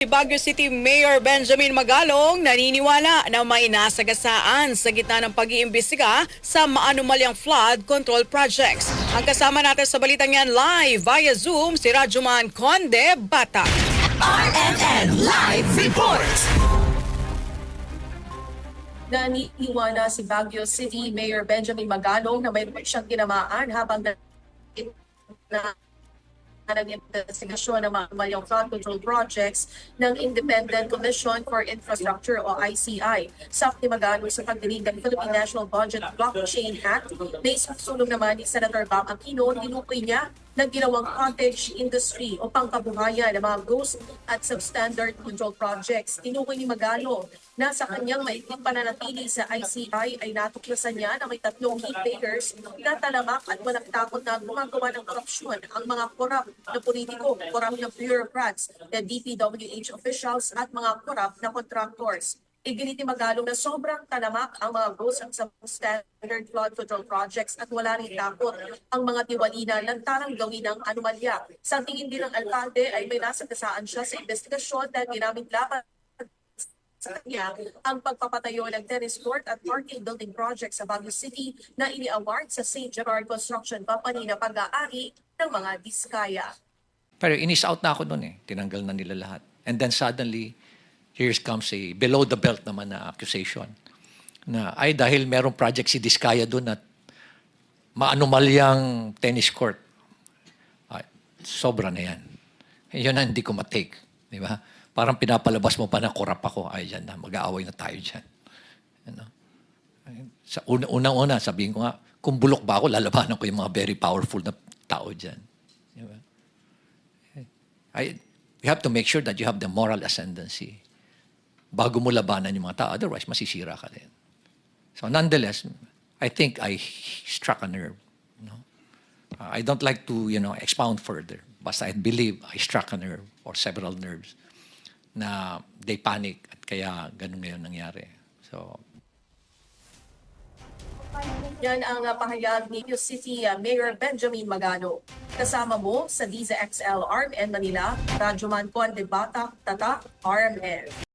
Baguio City Mayor Benjamin Magalong naniniwala na may nasagasaan sa gitna ng pag-iimbestiga sa maanumalyang flood control projects. Ang kasama natin sa balitang yan live via Zoom si Rajuman Conde Bata. RNN Live Report! Naniiwana si Baguio City Mayor Benjamin Magalong na mayroon siyang tinamaan habang na, na nag-investigasyon ng mga malayong flood control projects ng Independent Commission for Infrastructure o ICI. Sa ni Magalong sa pagdinig ng Philippine National Budget Blockchain Act, na isusulong naman ni Senator Bam Aquino, tinukoy niya ng ginawang cottage industry o pangkabuhayan ng mga ghost at substandard control projects. Tinukoy ni Magalo na sa kanyang maikling pananatili sa ICI ay natuklasan niya na may tatlong key players na talamak at walang takot na gumagawa ng korupsyon ang mga korap na politiko, korap na bureaucrats, na DPWH officials at mga korap na contractors. Iginit ni Magalong na sobrang talamak ang mga ghost at substandard flood control projects at wala rin takot ang mga tiwalina ng tarang gawin ng anomalya. Sa tingin din ng alkalde ay may nasagasaan siya sa investigasyon na ginamit laban sa kanya ang pagpapatayo ng tennis court at parking building project sa Baguio City na ini-award sa St. Gerard Construction Company na pag-aari ng mga diskaya. Pero inis out na ako noon eh. Tinanggal na nila lahat. And then suddenly, here comes a below the belt naman na accusation. Na ay dahil merong project si Diskaya doon at maanumalyang tennis court. Ay, sobra na yan. Yun ang hindi ko matake. Di ba? Parang pinapalabas mo pa na korap ako. Ay, yan na. Mag-aaway na tayo dyan. Ano? Sa una- unang-una, sabihin ko nga, kung bulok ba ako, lalabanan ko yung mga very powerful na tao dyan. Di ba? I, you have to make sure that you have the moral ascendancy bago mo labanan yung mga tao. Otherwise, masisira ka din. So nonetheless, I think I struck a nerve. No? Uh, I don't like to, you know, expound further. Basta I believe I struck a nerve or several nerves na they panic at kaya ganun ngayon nangyari. So, Yan ang uh, pahayag ni Baguio City Mayor Benjamin Magano. Kasama mo sa Diza XL RMN Manila, Radyoman Conde Bata, Tata, RMN.